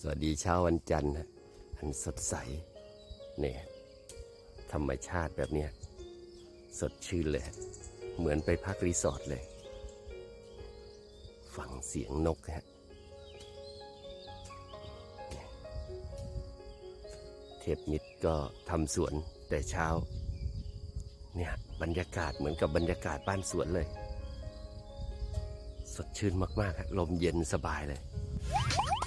สวัสดีเช้าวันจันทร์นะอันสดใสเนี่ยธรรมชาติแบบเนี้ยสดชื่นเลย เหมือนไปพักรีสอร์ทเลย ฟังเสียงนกฮะเทพมิตรก็ทำสวนแต่เช้า เนี่ยบรรยากาศเหมือนกับบรรยากาศบ้านสวนเลย สดชื่นมากๆลมเย็นสบายเลย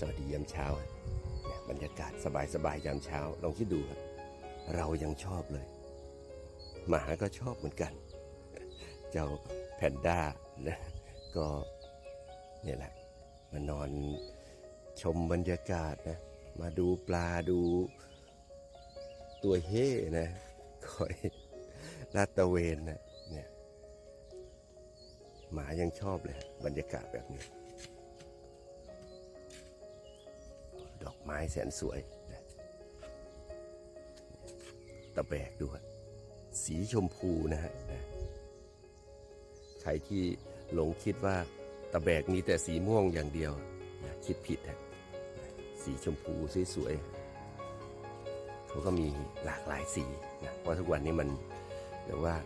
สวัสดียามเช้าบรรยากาศสบายๆยามเช้า ลองคิดดูครับเรายังชอบเลย หมาก็ชอบเหมือนกัน เจ้าแพนด้านะก็เนี่ยแหละมานอนชมบรรยากาศนะ มาดูปลาดูตัวเฮ่นะคอยลาดตะเวนนะเนี่ยหมายังชอบเลย บรรยากาศแบบนี้ ดอกไม้แสนสวยนะตะแบกด้วย สีชมพูนะฮะนะใครที่หลงคิดว่าตะแบกมีแต่สีม่วงอย่างเดียวนะคิดผิดนะสีชมพูสวยๆเขาก็มีหลากหลายสีนะเพราะทุกวันนี้มันเรียกว่า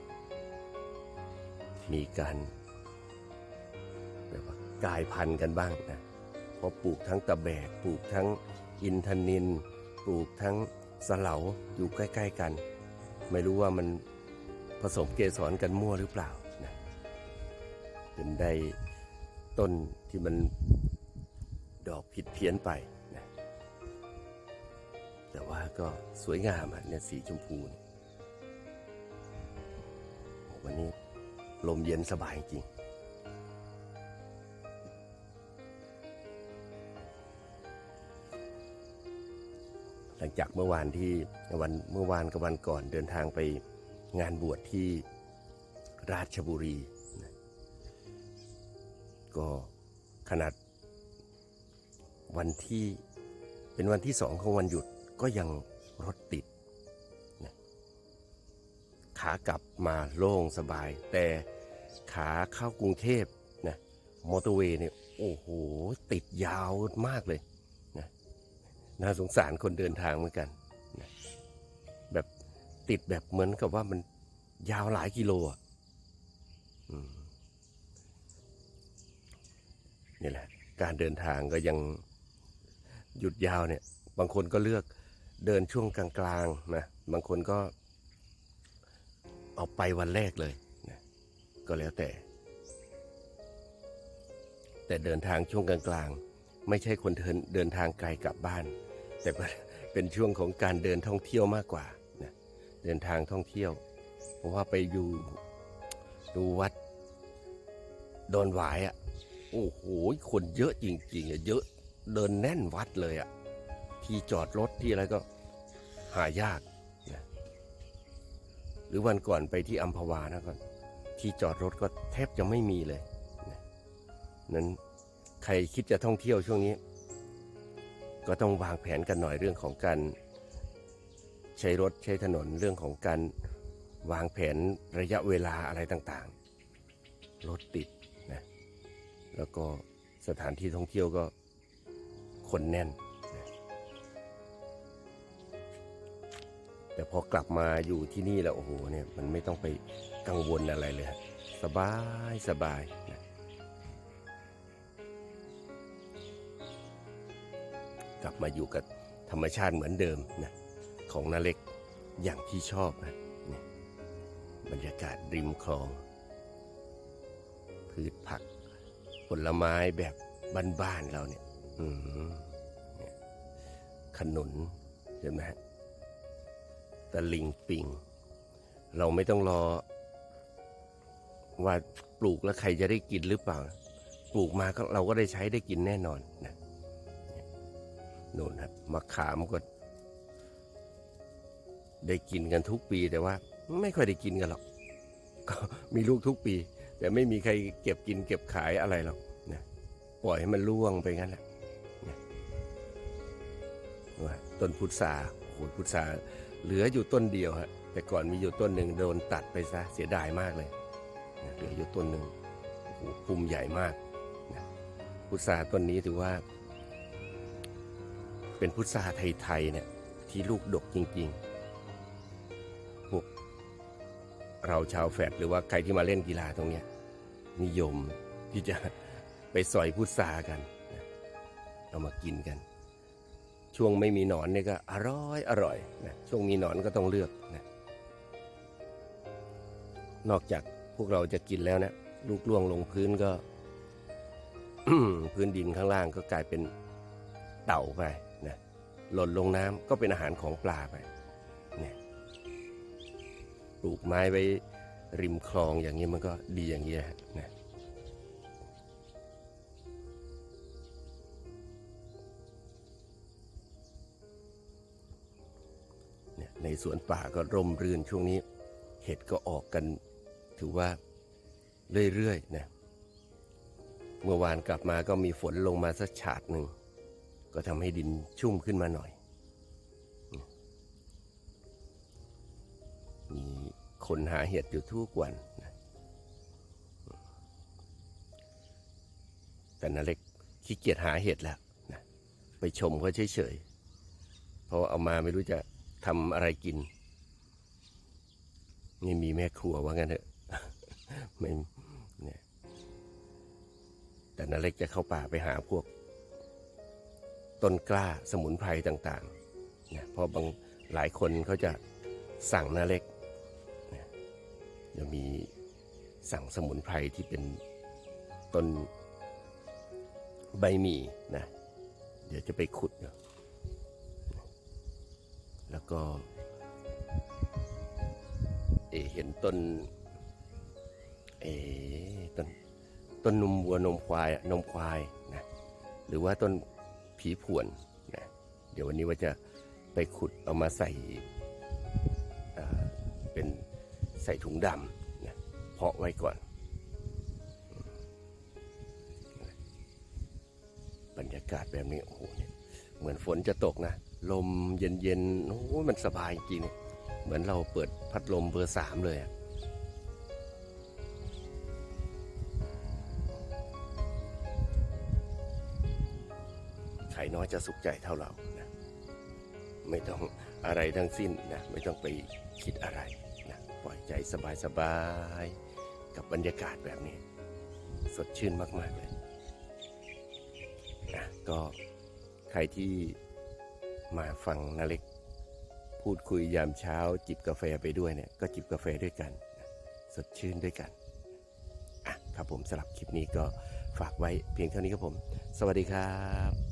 มีการเรียกว่ากลายพันธุ์กันบ้างนะ เพราะปลูกทั้งตะแบก ปลูกทั้งอินทนิน ปลูกทั้งสเหลาอยู่ใกล้ ๆกัน ไม่รู้ว่ามันผสมเกสรกันมั่วหรือเปล่านะจนได้ต้นที่มันดอกผิดเพี้ยนไปนะแต่ว่าก็สวยงามอะเนี่ยสีชมพูวันนี้ลมเย็นสบายจริง หลังจากเมื่อวานที่วันเมื่อวานกับวันก่อนเดินทางไปงานบวชที่ราชบุรีนะก็ขนาดวันที่เป็นวันที่สองของวันหยุดก็ยังรถติดนะขากลับมาโล่งสบาย แต่ขาเข้ากรุงเทพนะมอเตอร์เวย์เนี่ยโอ้โห ติดยาวมากเลย น่าสงสารคนเดินทางเหมือนกัน แบบติดแบบเหมือนกับว่ามันยาวหลายกิโลอะนี่แหละ การเดินทางก็ยังหยุดยาวเนี่ย บางคนก็เลือกเดินช่วงกลางๆนะบางคนก็เอาไปวันแรกเลยนะก็แล้วแต่ แต่เดินทางช่วงกลางๆ ไม่ใช่คนเดินเดินทางไกลกลับบ้าน แต่เป็นเป็นช่วงของการเดินท่องเที่ยวมากกว่านะเดินทางท่องเที่ยว เพราะว่าไปอยู่ดูวัดโดนหวายอะโอ้โหคนเยอะจริงๆอะเยอะเดินแน่นวัดเลยอะที่จอดรถที่อะไรก็หายากนะหรือวันก่อนไปที่อัมพวานะก็ที่จอดรถก็แทบจะไม่มีเลยนะนั้นใครคิดจะท่องเที่ยวช่วงนี้ ก็ต้องวางแผนกันหน่อยเรื่องของการใช้รถใช้ถนนเรื่องของการวางแผนระยะเวลาอะไรต่างๆ รถติดนะแล้วก็สถานที่ท่องเที่ยวก็คนแน่นนะแต่พอกลับมาอยู่ที่นี่แล้วโอ้โหเนี่ยมันไม่ต้องไปกังวลอะไรเลย สบายสบาย ลับมาอยู่กับธรรมชาติเหมือนเดิมนะของนาเล็กอย่างที่ชอบนะนี่บรรยากาศริมคลอง พืชผัก ผลไม้แบบบ้านๆเราเนี่ยอืมขนุนเห็นไหมฮะตะลิงปิง เราไม่ต้องรอ ว่าปลูกแล้วใครจะได้กินหรือเปล่า ปลูกมาก็เราก็ได้ใช้ได้กินแน่นอนนะ โน่นมะขามก็ ได้กินกันทุกปีแต่ว่า ไม่ค่อยได้กินกันหรอก ก็มีลูกทุกปี แต่ไม่มีใครเก็บกิน เก็บขายอะไรหรอกนะปล่อยให้มันร่วงไปงั้นแหละว่าต้นพุทราโอ้โหพุทราเหลืออยู่ต้นเดียวฮะแต่ก่อนมีอยู่ต้นหนึ่งโดนตัดไปซะเสียดายมากเลยนะเหลืออยู่ต้นหนึ่งโอ้โหภูมิใหญ่มากนะพุทราต้นนี้ถือว่า เป็นพุทราไทยๆเนี่ยที่ลูกดกจริงๆ พวกเราชาวแฟดหรือว่าใครที่มาเล่นกีฬาตรงเนี้ยนิยมที่จะไปสอยพุทรากันเอามากินกัน ช่วงไม่มีหนอนเนี่ยก็อร่อยอร่อยนะช่วงมีหนอนก็ต้องเลือกนะนอกจากพวกเราจะกินแล้วนะลูกล่วงลงพื้นก็ พื้นดินข้างล่างก็กลายเป็นเต่าไป หล่นลงน้ำก็เป็นอาหารของปลาไปเนี่ยปลูกไม้ไว้ริมคลองอย่างนี้มันก็ดีอย่างนี้ฮะนะเนี่ยในสวนป่าก็ร่มรื่นช่วงนี้ เห็ดก็ออกกัน ถือว่าเรื่อยๆนะเมื่อวานกลับมาก็มีฝนลงมาสักฉาดหนึ่ง ก็ทำให้ดินชุ่มขึ้นมาหน่อย มีคนหาเห็ดอยู่ทุกวันนะแต่นาเล็กขี้เกียจหาเห็ดแล้วนะไปชมเขาเฉยๆ เพราะเอามาไม่รู้จะทำอะไรกิน นี่มีแม่ครัวว่างั้นเถอะไม่เนี่ยแต่นาเล็กจะเข้าป่าไปหาพวก ต้นกล้าสมุนไพรต่างๆนะเพราะบางหลายคนเขาจะสั่งนาเล็กนะจะมีสั่งสมุนไพรที่เป็นต้นใบหมี่นะเดี๋ยวจะไปขุดนะแล้วก็เอเห็นต้นเอต้นต้นนมวัวนมควายนมควายนะหรือว่าต้น ผีผวนนะเดี๋ยววันนี้ว่าจะไปขุดเอามาใส่เป็นใส่ถุงดำนะเพาะไว้ก่อน บรรยากาศแบบนี้โอ้โหเนี่ยเหมือนฝนจะตกนะ ลมเย็นๆโอ้โหมันสบายจริง เหมือนเราเปิดพัดลมเบอร์สามเลยอะ จะสุขใจเท่าเรานะไม่ต้องอะไรทั้งสิ้นนะไม่ต้องไปคิดอะไรนะปล่อยใจสบายๆกับบรรยากาศแบบนี้ สดชื่นมากๆเลยนะก็ใครที่มาฟังนาเล็ก พูดคุยยามเช้า จิบกาแฟไปด้วยเนี่ยก็จิบกาแฟด้วยกัน สดชื่นด้วยกันอะครับผมสำหรับคลิปนี้ก็ฝากไว้เพียงเท่านี้ครับผม สวัสดีครับ